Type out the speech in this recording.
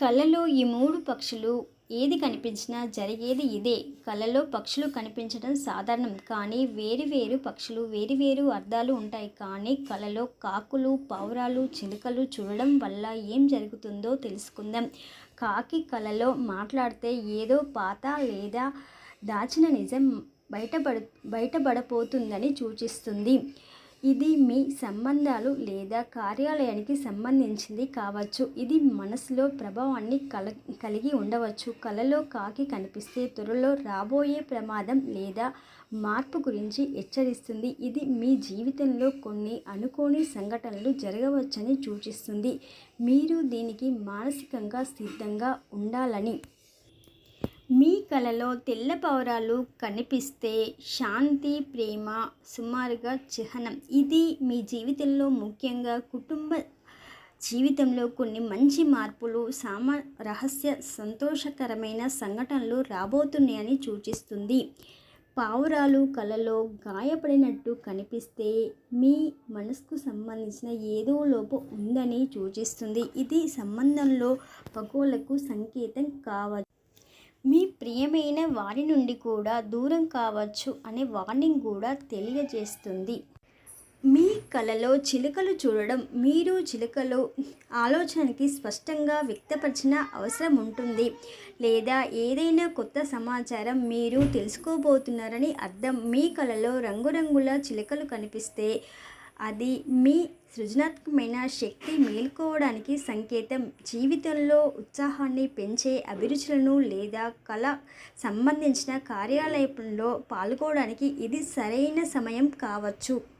కళలో ఈ మూడు పక్షులు ఏది కనిపించినా జరిగేది ఇదే. కళలో పక్షులు కనిపించడం సాధారణం. కానీ వేరు వేరు పక్షులు వేరు వేరు అర్థాలు ఉంటాయి. కానీ కళలో కాకులు పావురాలు చిలుకలు చూడడం వల్ల ఏం జరుగుతుందో తెలుసుకుందాం. కాకి కళలో మాట్లాడితే ఏదో పాత లేదా దాచిన నిజం బయటపడ బయటపడపోతుందని సూచిస్తుంది. ఇది మీ సంబంధాలు లేదా కార్యాలయానికి సంబంధించింది కావచ్చు. ఇది మనసులో ప్రభావాన్ని కల కలిగి ఉండవచ్చు. కలలో కాకి కనిపిస్తే త్వరలో రాబోయే ప్రమాదం లేదా మార్పు గురించి హెచ్చరిస్తుంది. ఇది మీ జీవితంలో కొన్ని అనుకోని సంఘటనలు జరగవచ్చని సూచిస్తుంది. మీరు దీనికి మానసికంగా సిద్ధంగా ఉండాలని మీ కలలో తెల్ల పౌరాలు కనిపిస్తే శాంతి ప్రేమ సుమారుగా చిహ్నం. ఇది మీ జీవితంలో ముఖ్యంగా కుటుంబ జీవితంలో కొన్ని మంచి మార్పులు సామ రహస్య సంతోషకరమైన సంఘటనలు రాబోతున్నాయని సూచిస్తుంది. పావురాలు కలలో గాయపడినట్టు కనిపిస్తే మీ మనసుకు సంబంధించిన ఏదో లోపం ఉందని సూచిస్తుంది. ఇది సంబంధంలో పగోలకు సంకేతం కావచ్చు మీ ప్రియమైన వారి నుండి కూడా దూరం కావచ్చు అనే వార్నింగ్ కూడా తెలియజేస్తుంది. మీ కలలో చిలుకలు చూడడం మీరు చిలుకలు ఆలోచనకి స్పష్టంగా వ్యక్తపరిచిన అవసరం ఉంటుంది. లేదా ఏదైనా కొత్త సమాచారం మీరు తెలుసుకోబోతున్నారని అర్థం. మీ కలలో రంగురంగుల చిలుకలు కనిపిస్తే అది మీ సృజనాత్మకమైన శక్తి మేల్కోవడానికి సంకేతం. జీవితంలో ఉత్సాహాన్ని పెంచే అభిరుచులను లేదా కళ సంబంధించిన కార్యాలయంలో పాల్గొనడానికి ఇది సరైన సమయం కావచ్చు.